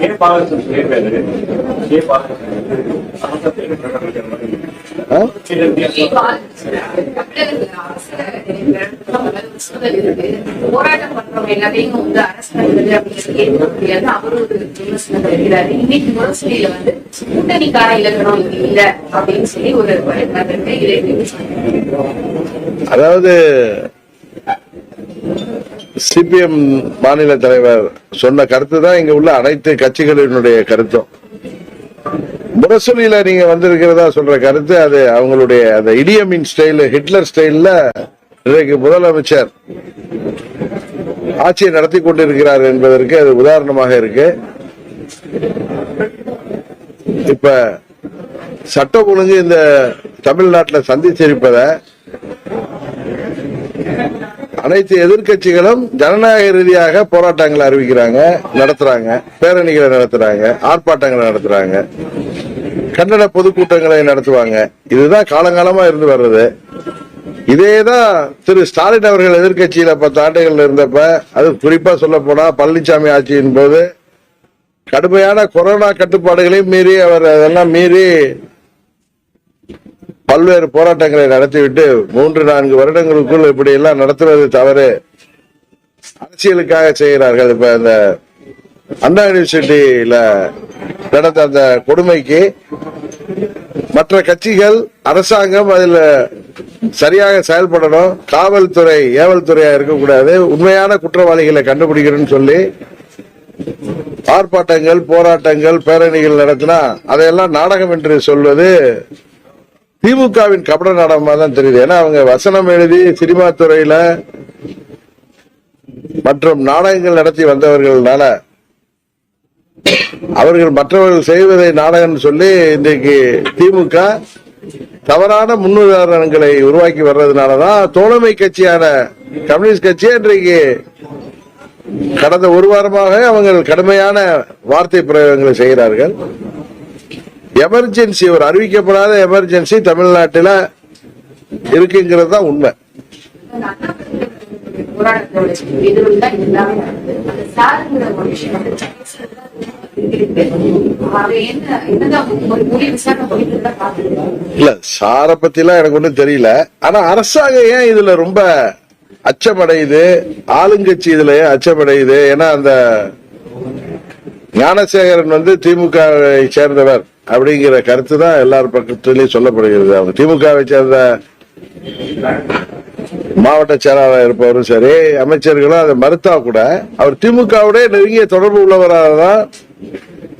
ஏன் பாலகன் பேர் போராட்டம் பண்றவங்க எல்லாத்தையும் வந்து அரசு பண்ணுறது அப்படின்னு ஏற்க முடியாது அவரு ஒரு விமர்சனம் இன்னைக்கு முரசொலியில வந்து கூட்டணிக்கார இலக்கணம் இது இல்ல அப்படின்னு சொல்லி ஒரு இதை அதாவது சிபிஎம் மாநில தலைவர் சொன்ன கருத்து தான் இங்க உள்ள அனைத்து கட்சிகளினுடைய கருத்தும். முரசொலியில நீங்க வந்திருக்கிறதா சொல்ற கருத்து அது அவங்களுடைய அந்த இடியமின் ஸ்டைல் ஹிட்லர் ஸ்டைல்ல இன்றைக்கு முதலமைச்சர் ஆட்சியை நடத்தி கொண்டிருக்கிறார் என்பதற்கு அது உதாரணமாக இருக்கு. இப்ப சட்டம் ஒழுங்கு இந்த தமிழ்நாட்டில் சந்திச்சிருப்பதை அனைத்து எதிர்க்கட்சிகளும் ஜனநாயக ரீதியாக போராட்டங்களை அறிவிக்கிறாங்க நடத்துறாங்க பேரணிகளை நடத்துறாங்க ஆர்ப்பாட்டங்களை நடத்துறாங்க. கண்டன பொதுக்கூட்டங்களை நடத்துவாங்க. இதுதான் காலங்காலமா இருந்து வர்றது. இதேதான் திரு ஸ்டாலின் அவர்கள் எதிர்கட்சியில பத்து ஆண்டுகள் இருந்தப்ப அது குறிப்பா சொல்ல போனா பழனிசாமி ஆட்சியின் போது கடுமையான கொரோனா கட்டுப்பாடுகளையும் மீறி அவர் அதெல்லாம் மீறி பல்வேறு போராட்டங்களை நடத்திவிட்டு மூன்று நான்கு வருடங்களுக்குள் இப்படி எல்லாம் நடத்துவது தவறு. அரசியலுக்காக செய்கிறார்கள் இப்ப அந்த அண்ணா யூனிவர்சிட்டியில நடந்த அந்த கொடுமைக்கு மற்ற கட்சிகள் அரசாங்கம் அதுல சரியாக செயல்படணும். காவல்துறை ஏவல்துறையா இருக்கக்கூடாது. உண்மையான குற்றவாளிகளை கண்டுபிடிக்கணும்னு சொல்லி ஆர்ப்பாட்டங்கள் போராட்டங்கள் பேரணிகள் நடத்தினா அதையெல்லாம் நாடகம் என்று சொல்வது திமுகவின் கபட நாடகமா தான் தெரியுது. ஏன்னா அவங்க வசனம் எழுதி சினிமா துறையில மற்றும் நாடகங்கள் நடத்தி வந்தவர்கள்னால அவர்கள் மற்றவர்கள் செய்வதை நாடகம் சொல்லி இன்றைக்கு திமுக தவறான முன்னுதாரணங்களை உருவாக்கி வர்றதுனாலதான் தோழமை கட்சியான கம்யூனிஸ்ட் கட்சி இன்றைக்கு கடந்த ஒரு வாரமாக அவங்க கடுமையான வார்த்தை பிரயோகங்களை செய்கிறார்கள். எமர்ஜென்சி ஒரு அறிவிக்கப்படாத எமர்ஜென்சி தமிழ்நாட்டில் இருக்குங்கிறது தான் உண்மை. இல்ல சார பத்திலாம் எனக்கு ஒண்ணும் தெரியல. ஆனா அரசாங்கம் ஏன் இதுல ரொம்ப அச்சமடையுது? ஆளுங்கட்சி இதுல ஏன் அச்சமடையுது? ஏன்னா அந்த ஞானசேகரன் வந்து திமுக சேர்ந்தவர். அப்படிங்கிற கருத்து தான் எல்லார் பக்கத்திலையும் சொல்லப்படுகிறது. அவங்க திமுகவை சேர்ந்த மாவட்ட செயலாளர் இருப்பவரும் சரி அமைச்சர்களும் அதை மறுத்தா கூட அவர் திமுகவுடைய நெருங்கிய தொடர்பு உள்ளவராக தான்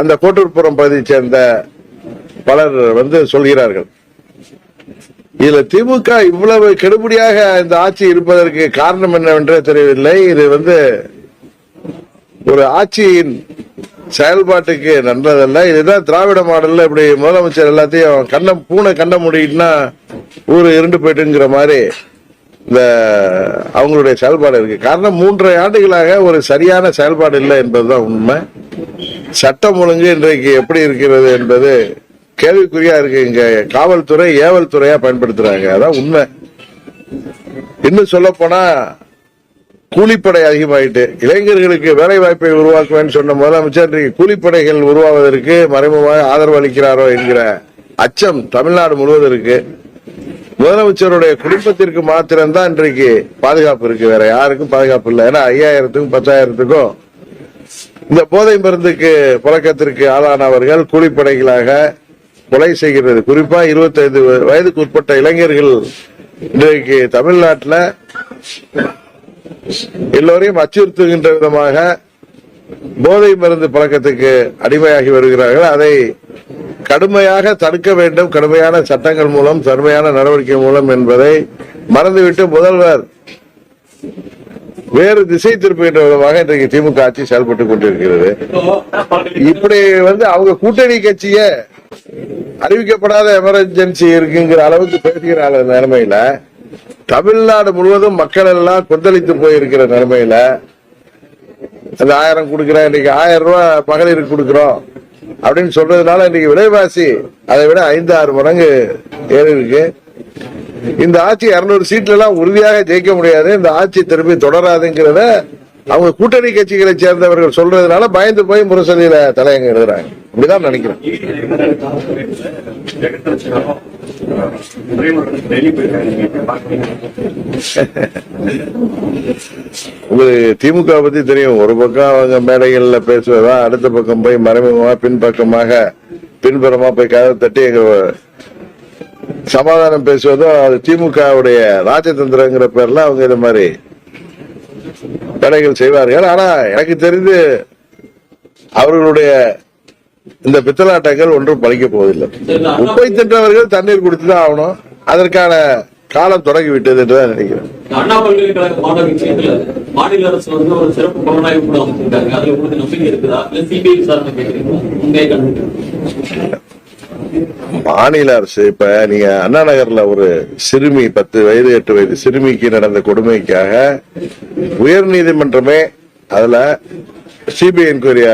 அந்த கோட்டூர்புரம் பகுதியை சேர்ந்த பலர் வந்து சொல்கிறார்கள். இதுல திமுக இவ்வளவு கெடுபடியாக இந்த ஆட்சி இருப்பதற்கு காரணம் என்னவென்றே தெரியவில்லை. இது வந்து ஒரு ஆட்சியின் செயல்பாட்டுக்கு நல்லதல்ல இதுதான் திராவிட மாடல்ல இப்படி முதலமைச்சர் எல்லாத்தையும் கண்ணம் பூனை கண்ட முடியும்னா ஊரு இருண்டு போயிட்டுங்கிற மாதிரி இந்த அவங்களுடைய செயல்பாடு இருக்கு. காரணம் மூன்றரை ஆண்டுகளாக ஒரு சரியான செயல்பாடு இல்லை என்பதுதான் உண்மை. சட்டம் ஒழுங்கு இன்றைக்கு எப்படி இருக்கிறது என்பது கேள்விக்குறியா இருக்கு. இங்க காவல்துறை ஏவல் துறையா பயன்படுத்துறாங்க. அதான் உண்மை. இன்னும் சொல்ல போனா கூலிப்படை அதிகமாயிட்டு இளைஞர்களுக்கு வேலை வாய்ப்பை உருவாக்குவேன்னு சொன்ன முதலமைச்சர் இன்றைக்கு கூலிப்படைகள் உருவாவதற்கு மறைமுகமாக ஆதரவு அளிக்கிறாரோ என்கிற அச்சம் தமிழ்நாடு முழுவதும் இருக்கு. முதலமைச்சருடைய குடும்பத்திற்கு மாத்திரம்தான் இன்றைக்கு பாதுகாப்பு இருக்கு. வேற யாருக்கும் பாதுகாப்பு இல்லை. ஏன்னா ஐயாயிரத்துக்கும் பத்தாயிரத்துக்கும் இந்த போதை மருந்துக்கு புழக்கத்திற்கு ஆளானவர்கள் கூலிப்படைகளாக கொலை செய்கிறது குறிப்பா 25 வயதுக்கு உட்பட்ட இளைஞர்கள் இன்றைக்கு தமிழ்நாட்டில் எல்லோரையும் அச்சுறுத்துகின்ற விதமாக போதை மருந்து பழக்கத்துக்கு அடிமையாகி வருகிறார்கள். அதை கடுமையாக தடுக்க வேண்டும். கடுமையான சட்டங்கள் மூலம் கடுமையான நடவடிக்கை மூலம் என்பதை மறந்துவிட்டு முதல்வர் வேறு திசை திருப்புகின்ற விதமாக இன்றைக்கு திமுக ஆட்சி செயல்பட்டுக் கொண்டிருக்கிறது. இப்படி வந்து அவங்க கூட்டணி கட்சிய அறிவிக்கப்படாத எமர்ஜென்சி இருக்குங்கிற அளவுக்கு பேசுகிற நிலைமையில. தமிழ்நாடு முழுவதும் மக்கள் எல்லாம் கொந்தளித்து போயிருக்கிற நிலைமையில அந்த ஆயிரம் கொடுக்கிறேன் இன்னைக்கு ஆயிரம் ரூபாய் மகளிருக்கு கொடுக்கிறோம் அப்படின்னு சொல்றதுனால இன்னைக்கு விலைவாசி அதை விட ஐந்து ஆறு மடங்கு ஏறி இருக்கு. இந்த ஆட்சி இருநூறு சீட்ல எல்லாம் உறுதியாக ஜெயிக்க முடியாது. இந்த ஆட்சி திரும்பி தொடராதுங்கிறத அவங்க கூட்டணி கட்சிகளை சேர்ந்தவர்கள் சொல்றதுனால பயந்து போய் முரசொலியில தலையங்க எழுதுறாங்க. இப்படிதான் நினைக்கிறேன். உங்களுக்கு திமுக பத்தி தெரியும். ஒரு பக்கம் அவங்க மேடைகள்ல பேசுவதா அடுத்த பக்கம் போய் மறைமுகமா பின்பக்கமாக பின்புறமா போய் கதை தட்டி எங்க சமாதானம் பேசுவதும் அது திமுகவுடைய ராஜதந்திரங்கிற பேர்ல அவங்க இது மாதிரி வேலைகள் செய்வார்கள். ஆனா எனக்கு தெரிந்து அவர்களுடைய இந்த பித்தலாட்டங்கள் ஒன்றும் பலிக்க போவதில்லை. உப்பை தின்றவர்கள் தண்ணீர் குடித்துதான் ஆகணும். அதற்கான காலம் தொடங்கி விட்டது என்றுதான் நினைக்கிறேன். இந்த அண்ணா பல்கலைக்கழக மாணவர் விஷயத்துல மாநில அரசு வந்து ஒரு சிறப்பு புலனாய்வு கூட அமைச்சிருக்காங்க. அதுல உங்களுக்கு நம்பிக்கை இருக்குதா? இல்ல சிபிஐ விசாரணை கேட்கிறீங்களா? உண்மையை கண்டுபிடிக்க மாநில அரசு இப்ப நீங்க அண்ணா நகர்ல ஒரு சிறுமி பத்து வயது எட்டு வயது சிறுமிக்கு நடந்த கொடுமைக்காக உயர் நீதிமன்றமே அதுல சிபிஐ என்கொயரிய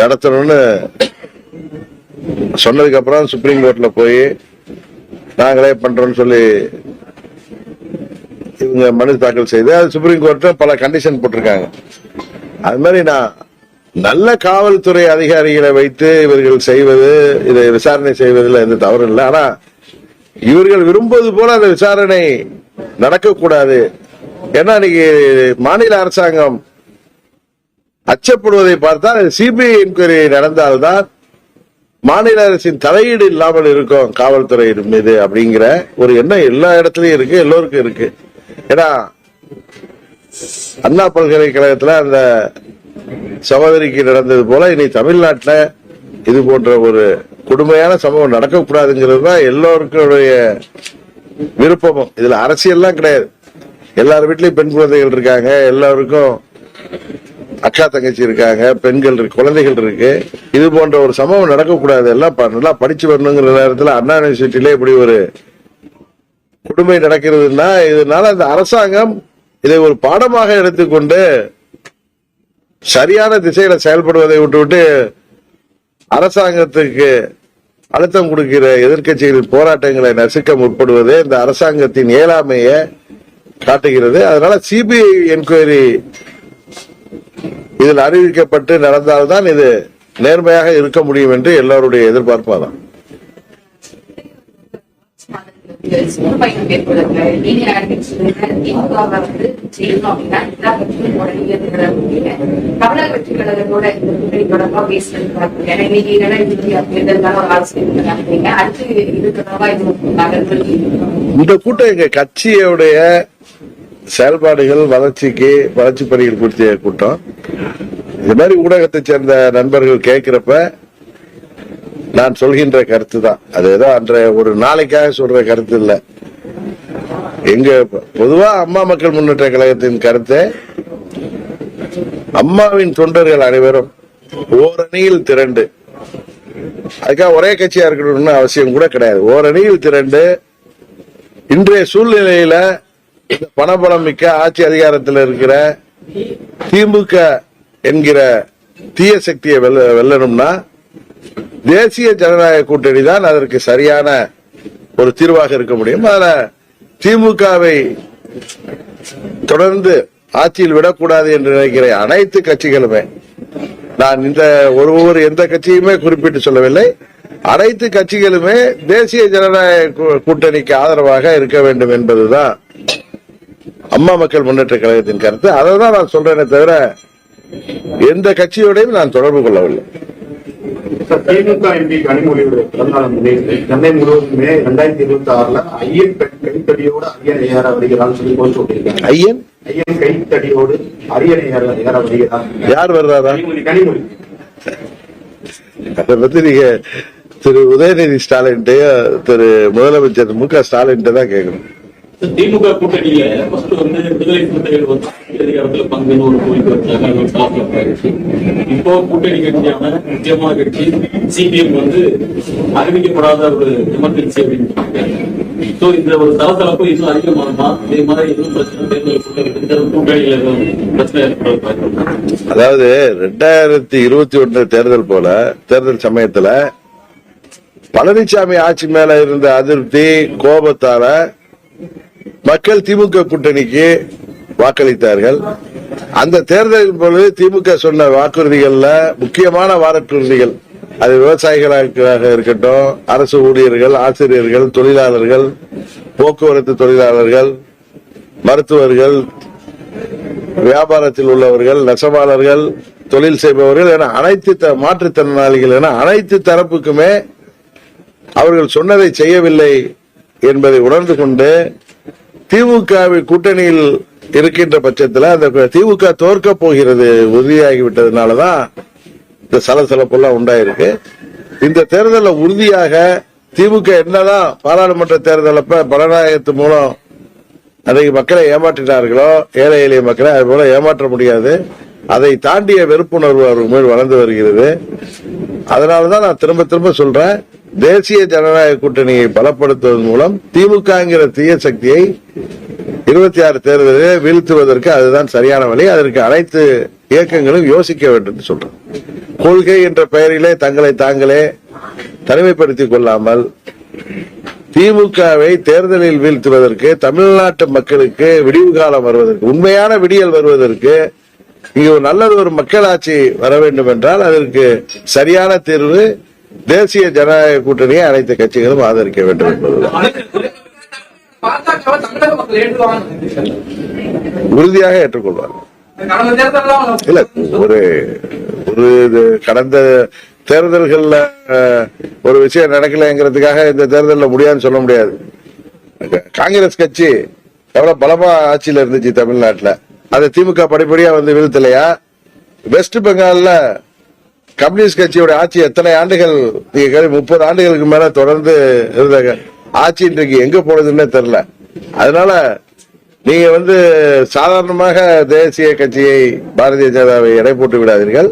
நடத்தணும்னு சொன்னதுக்கு அப்புறம் சுப்ரீம் கோர்ட்ல போய் நாங்களே பண்றோம்னு சொல்லி இவங்க மனு தாக்கல் செய்து அது சுப்ரீம் கோர்ட்ல பல கண்டிஷன் போட்டிருக்காங்க. அது மாதிரி நான் நல்ல காவல்துறை அதிகாரிகளை வைத்து இவர்கள் செய்வது இதை விசாரணை செய்வதில் எந்த தவறும் இல்லை. ஆனா இவர்கள் விரும்புவது போல அந்த விசாரணை நடக்கக்கூடாது. ஏன்னா இன்னைக்கு மாநில அரசாங்கம் அச்சப்படுவதை பார்த்தால் சிபிஐ என்கொயரி நடந்தால்தான் மாநில அரசின் தலையீடு இல்லாமல் இருக்கும் காவல்துறை மீது அப்படிங்கிற ஒரு எண்ணம் எல்லா இடத்துலயும் இருக்கு எல்லோருக்கும் இருக்கு. ஏன்னா அண்ணா பல்கலைக்கழகத்துல அந்த சகோதரிக்கு நடந்தது போல இனி தமிழ்நாட்டில் இது போன்ற ஒரு கொடுமையான சம்பவம் நடக்கக்கூடாதுங்கிறது தான் எல்லோருக்குடைய விருப்பமும். இதுல அரசியல்லாம் கிடையாது. எல்லார் வீட்லயும் பெண் குழந்தைகள் இருக்காங்க எல்லாருக்கும் அக்கா தங்கச்சி இருக்காங்க பெண்கள் இருக்கு குழந்தைகள் இருக்கு. இது போன்ற ஒரு சம்பவம் நடக்கக்கூடாது. எல்லாம் நல்லா படிச்சு வரணுங்கிற நேரத்தில் அண்ணா யூனிவர்சிட்டியில இப்படி ஒரு கொடுமை நடக்கிறதுனா இதனால அந்த அரசாங்கம் இதை ஒரு பாடமாக எடுத்துக்கொண்டு சரியான திசையில செயல்படுவதை விட்டுவிட்டு அரசாங்கத்துக்கு அழுத்தம் கொடுக்கிற எதிர்க்கட்சிகளின் போராட்டங்களை நசுக்க முற்படுவது இந்த அரசாங்கத்தின் இயலாமையை காட்டுகிறது. அதனால சிபிஐ என்கொயரி இதில் அறிவிக்கப்பட்டு நடந்தால்தான் இது நேர்மையாக இருக்க முடியும் என்று எல்லோருடைய எதிர்பார்ப்பாதான். இந்த கூட்டம் எங்க கட்சியுடைய செயல்பாடுகள் வளர்ச்சிக்கு வளர்ச்சி பணிகள் குறித்த கூட்டம். இது மாதிரி ஊடகத்தை சேர்ந்த நண்பர்கள் கேட்கிறப்ப நான் சொல்கின்ற கருத்து தான் அது ஏதோ அன்றைய ஒரு நாளைக்காக சொல்ற கருத்து இல்ல. எங்க பொதுவா அம்மா மக்கள் முன்னேற்ற கழகத்தின் கருத்தை அம்மாவின் தொண்டர்கள் அனைவரும் ஓரணியில் திரண்டு அதுக்காக ஒரே கட்சியா இருக்கணும்னு அவசியம் கூட கிடையாது. ஓரணியில் திரண்டு இன்றைய சூழ்நிலையில இந்த பணபலம் மிக்க ஆட்சி அதிகாரத்தில் இருக்கிற திமுக என்கிற தீய சக்தியை வெல்ல வெல்லணும்னா தேசிய ஜனநாயக கூட்டணி தான் அதற்கு சரியான ஒரு தீர்வாக இருக்க முடியும். அதில் திமுகவை தொடர்ந்து ஆட்சியில் விடக்கூடாது என்று நினைக்கிற அனைத்து கட்சிகளுமே நான் இந்த ஒரு ஒவ்வொரு எந்த கட்சியுமே குறிப்பிட்டு சொல்லவில்லை அனைத்து கட்சிகளுமே தேசிய ஜனநாயக கூட்டணிக்கு ஆதரவாக இருக்க வேண்டும் என்பதுதான் அம்மா மக்கள் முன்னேற்ற கழகத்தின் கருத்து. அதை தான் நான் சொல்றேனே தவிர எந்த கட்சியோடையும் நான் தொடர்பு கொள்ளவில்லை. திமுக எம்பி கனிமொழியோட பிறந்தநாள் முன்னிட்டு சென்னை முழுவதுமே ரெண்டாயிரத்தி இருபத்தி ஆறுல ஐயன் பெண் கைத்தடியோட அரியணை ஏற வருகிறான்னு சொல்லி போஸ்ட் விட்டிருக்காங்க ஐயன்? ஐயன் கைத்தடியோடு அரியணை ஏற ஏற வருகிறார். யார் வர்றாரா கனிமொழி அதை பத்தி நீங்க திரு உதயநிதி ஸ்டாலின் திரு முதலமைச்சர் மு க ஸ்டாலின் தான் கேட்கணும். திமுக கூட்டணியில ஃபர்ஸ்ட் வந்து விடுதலை சிறுத்தைகள் வந்து ஆட்சி அதிகாரத்துல பங்குன்னு ஒரு கோரிக்கை வச்சாங்க. அது ஒரு டாப்ல ஆயிடுச்சு இப்போ கூட்டணி கட்சியான முக்கியமான கட்சி சிபிஎம் வந்து அறிவிக்கப்படாத ஒரு எமர்ஜென்சி அப்படின்னு சோ இந்த ஒரு தளத்தளப்பு இன்னும் அதிகமாகுமா இதே மாதிரி எதுவும் பிரச்சனை தேர்தல் இந்த கூட்டணியில எதுவும் பிரச்சனை ஏற்படுறது அதாவது ரெண்டாயிரத்தி இருபத்தி ஒன்று தேர்தல் போல தேர்தல் சமயத்துல பழனிசாமி ஆட்சி மேல இருந்த அதிருப்தி கோபத்தால மக்கள் திமுக கூட்டணிக்கு வாக்களித்தார்கள். அந்த தேர்தலின் பொழுது திமுக சொன்ன வாக்குறுதிகள்ல முக்கியமான வாக்குறுதிகள் அது விவசாயிகளாக இருக்கட்டும் அரசு ஊழியர்கள் ஆசிரியர்கள் தொழிலாளர்கள் போக்குவரத்து தொழிலாளர்கள் மருத்துவர்கள் வியாபாரத்தில் உள்ளவர்கள் நெசவாளர்கள் தொழில் செய்பவர்கள் என அனைத்து த- மாற்றுத்திறனாளிகள் என அனைத்து தரப்புக்குமே அவர்கள் சொன்னதை செய்யவில்லை என்பதை உணர்ந்து கொண்டு திமுக கூட்டணியில் இருக்கின்ற பட்சத்தில் அந்த திமுக தோற்க போகிறது உறுதியாகிவிட்டதுனாலதான் இந்த சலசலப்பெல்லாம் உண்டாயிருக்கு. இந்த தேர்தலில் உறுதியாக திமுக என்னதான் பாராளுமன்ற தேர்தலப்ப பலநாயகத்து மூலம் அதை மக்களை ஏமாற்றினார்களோ ஏழை எளிய மக்களை அது போல ஏமாற்ற முடியாது. அதை தாண்டிய வெறுப்புணர்வு அவர்கள் மேல் வளர்ந்து வருகிறது. அதனாலதான் நான் திரும்ப திரும்ப சொல்றேன். தேசிய ஜனநாயக கூட்டணியை பலப்படுத்துவதன் மூலம் திமுகங்கிற தீய சக்தியை இருபத்தி ஆறு தேர்தலில் வீழ்த்துவதற்கு அதுதான் சரியான வழி. அதற்கு அனைத்து இயக்கங்களும் யோசிக்க வேண்டும் சொல்றோம். கொள்கை என்ற பெயரிலே தங்களை தாங்களே தனிமைப்படுத்திக் கொள்ளாமல் திமுகவை தேர்தலில் வீழ்த்துவதற்கு தமிழ்நாட்டு மக்களுக்கு விடிவு காலம் வருவதற்கு உண்மையான விடியல் வருவதற்கு இங்கு ஒரு நல்லது ஒரு மக்களாட்சி வர வேண்டும் என்றால் அதற்கு சரியான தீர்வு தேசிய ஜனநாயக கூட்டணியை அனைத்து கட்சிகளும் ஆதரிக்க வேண்டும் என்பது உறுதியாக ஏற்றுக்கொள்வார்கள். இல்ல ஒரு ஒரு கடந்த தேர்தல்கள்ல ஒரு விஷயம் நடக்கலைங்கிறதுக்காக இந்த தேர்தலில் முடியாதுன்னு சொல்ல முடியாது. காங்கிரஸ் கட்சி எவ்வளவு பலமா ஆட்சியில இருந்துச்சு தமிழ்நாட்டுல. அதை திமுக படிப்படியா வந்து வீழ்த்தலையா? வெஸ்ட் பெங்கால்ல கம்யூனிஸ்ட் கட்சியோட ஆட்சி எத்தனை ஆண்டுகள்? நீங்க முப்பது ஆண்டுகளுக்கு மேல தொடர்ந்து இருந்த ஆட்சி இன்றைக்கு எங்க போனதுன்னே தெரியல. அதனால நீங்க வந்து சாதாரணமாக தேசிய கட்சியை பாரதிய ஜனதாவை எடை போட்டு விடாதீர்கள்.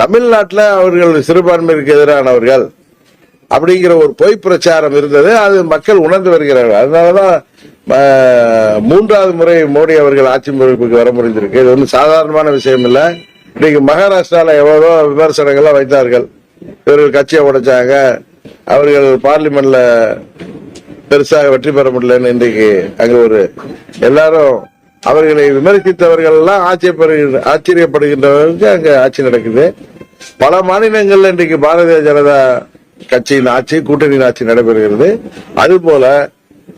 தமிழ்நாட்டில் அவர்கள் சிறுபான்மைக்கு எதிரானவர்கள் அப்படிங்கிற ஒரு பொய் பிரச்சாரம் இருந்தது. அது மக்கள் உணர்ந்து வருகிறார்கள். அதனாலதான் மூன்றாவது முறை மோடி அவர்கள் ஆட்சி பொறுப்புக்கு வர முடிந்திருக்கு இது வந்து சாதாரணமான விஷயம் இல்லை இன்னைக்கு மகாராஷ்டிரால எவ்வளவோ விமர்சனங்கள்லாம் வைத்தார்கள். இவர்கள் கட்சியை உடைச்சாங்க. அவர்கள் பார்லிமெண்ட்ல பெருசாக வெற்றி பெற முடியலன்னு இன்றைக்கு அங்க ஒரு எல்லாரும் அவர்களை விமர்சித்தவர்கள் எல்லாம் ஆச்சரியப்படுகின்ற ஆச்சரியப்படுகின்றவர்களுக்கு அங்க ஆட்சி நடக்குது. பல மாநிலங்கள்ல இன்றைக்கு பாரதிய ஜனதா கட்சியின் ஆட்சி கூட்டணியின் ஆட்சி நடைபெறுகிறது. அதுபோல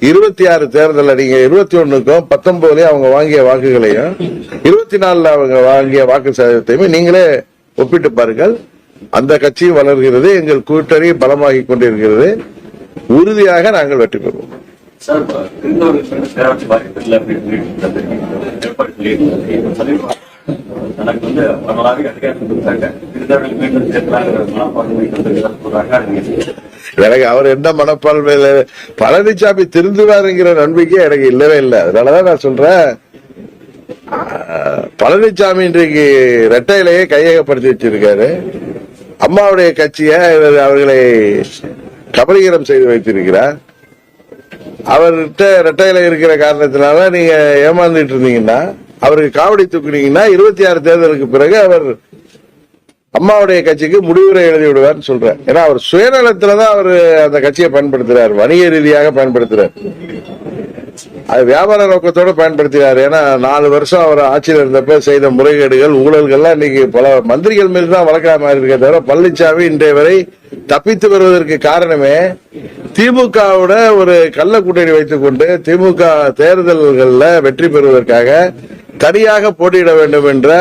இருபத்தி ஆறு தேர்தல் நீங்க இருபத்தி ஒண்ணுக்கும் பத்தொன்பதுலயும் அவங்க வாங்கிய வாக்குகளையும் இருபத்தி நாலுல அவங்க வாங்கிய வாக்கு சதவீதத்தையுமே நீங்களே ஒப்பிட்டு பாருங்கள். அந்த கட்சியும் வளர்கிறது எங்கள் கூட்டணி பலமாகிக் கொண்டிருக்கிறது. உறுதியாக நாங்கள் வெற்றி பெறுவோம். தனக்கு வந்து அதிகாரம் கொடுத்தாங்க. மீண்டும் மனப்பான்மை சொல்றாங்க. எனக்கு அவர் என்ன மனப்பான்மையில பழனிசாமி திருந்துவாருங்கிற நம்பிக்கை எனக்கு இல்லவே இல்லை. அதனாலதான் நான் சொல்றேன். பழனிசாமி இன்றைக்கு ரெட்டையிலேயே கையகப்படுத்தி வச்சிருக்காரு. அம்மாவுடைய கட்சியை அவர்களை கபலீகரம் செய்து வைத்திருக்கிறார். அவர்கிட்ட ரெட்டையில இருக்கிற காரணத்தினால நீங்க ஏமாந்துட்டு இருந்தீங்கன்னா அவருக்கு காவடி தூக்குனீங்கன்னா இருபத்தி ஆறு தேர்தலுக்கு பிறகு அவர் அம்மாவுடைய கட்சிக்கு முடிவுரை எழுதி விடுவார்னு சொல்றேன். ஏன்னா அவர் சுயநலத்துலதான் அவர் அந்த கட்சியை பயன்படுத்துறாரு. வணிக ரீதியாக பயன்படுத்துறாரு. அது வியாபார நோக்கத்தோட பயன்படுத்தினார். ஏன்னா நாலு வருஷம் அவர் ஆட்சியில் இருந்தப்ப செய்த முறைகேடுகள் ஊழல்கள்லாம் இன்னைக்கு பல மந்திரிகள் மீது தான் வழக்காம இருக்க தவிர பழனிசாமி இன்றைய வரை தப்பித்து வருவதற்கு காரணமே திமுகவோட ஒரு கள்ள கூட்டணி வைத்துக் கொண்டு திமுக தேர்தல்கள்ல வெற்றி பெறுவதற்காக தனியாக போட்டியிட வேண்டும் என்ற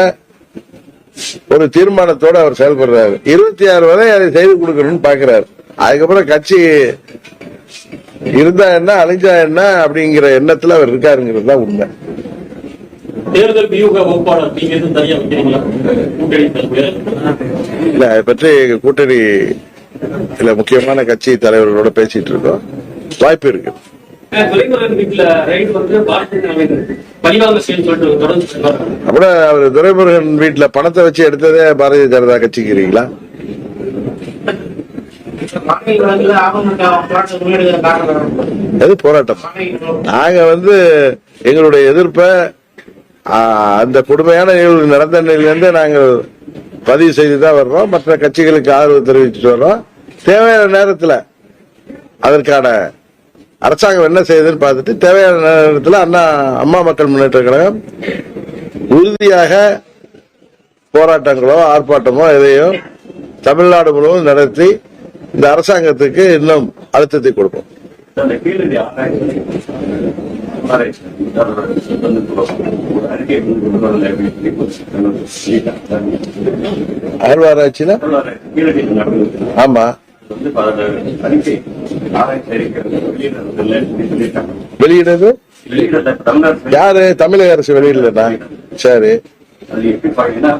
ஒரு தீர்மானத்தோட அவர் செயல்படுறாரு. இருபத்தி ஆறு வரை அதை செய்து கொடுக்கணும்னு பாக்குறாரு. அதுக்கப்புறம் கட்சி இருந்தா என்ன அழிஞ்சா என்ன அப்படிங்கிற எண்ணத்துல அவர் இருக்காருங்கிறது தான் உண்மை. தேர்தல் வியூக வகுப்பாளர் நீங்க எதுவும் தனியா வைக்கிறீங்களா? கூட்டணி தலைவர் இல்ல அதை பற்றி கூட்டணி இல்ல முக்கியமான கட்சி தலைவர்களோட பேசிட்டு இருக்கோம். வாய்ப்பு இருக்கு. அப்புறம் அவர் துரைமுருகன் வீட்டுல பணத்தை வச்சு எடுத்ததே பாரதிய ஜனதா கட்சிக்கிறீங்களா ஆகமங்க போராட்டம். நாங்க வந்து எங்களுடைய எதிர்ப்ப அந்த கொடுமையான நிகழ்வு நடந்த நிலையிலிருந்து நாங்கள் பதிவு செய்து தான் வர்றோம். மற்ற கட்சிகளுக்கு ஆதரவு தெரிவிச்சுட்டு வர்றோம். தேவையான நேரத்தில் அதற்கான அரசாங்கம் என்ன செய்யுதுன்னு பார்த்துட்டு தேவையான நேரத்தில் அண்ணா அம்மா மக்கள் முன்னேற்ற கழகம் உறுதியாக போராட்டங்களோ ஆர்ப்பாட்டமோ எதையும் தமிழ்நாடு முழுவதும் நடத்தி இந்த அரசாங்கத்துக்கு இன்னும் அழுத்தத்தை கொடுப்போம். அந்த ஆமா. வந்து அறிக்கை ஆராய்ச்சி அறிக்கை வெளியிடறதில்லை அப்படின்னு சொல்லிட்டாங்க வெளியிடுறது யாரு? தமிழக அரசு வெளியிடலண்ணா சரி. அது எப்படி பாத்தீங்கன்னா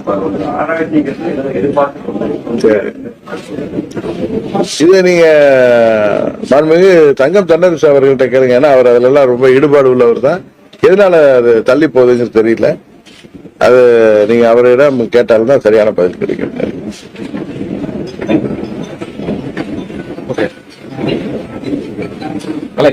ஆராய்ச்சிங்கிறது எதிர்பார்த்து. இதை நீங்க மாண்புமிகு தங்கம் தென்னரசு அவர்கள்ட்ட கேளுங்க. ஏன்னா அவர் அதுல எல்லாம் ரொம்ப ஈடுபாடு உள்ளவர் தான். எதனால அது தள்ளி போகுதுங்கிறது தெரியல. அது நீங்க அவரிடம் கேட்டால்தான் சரியான பதில் கிடைக்கும். கலை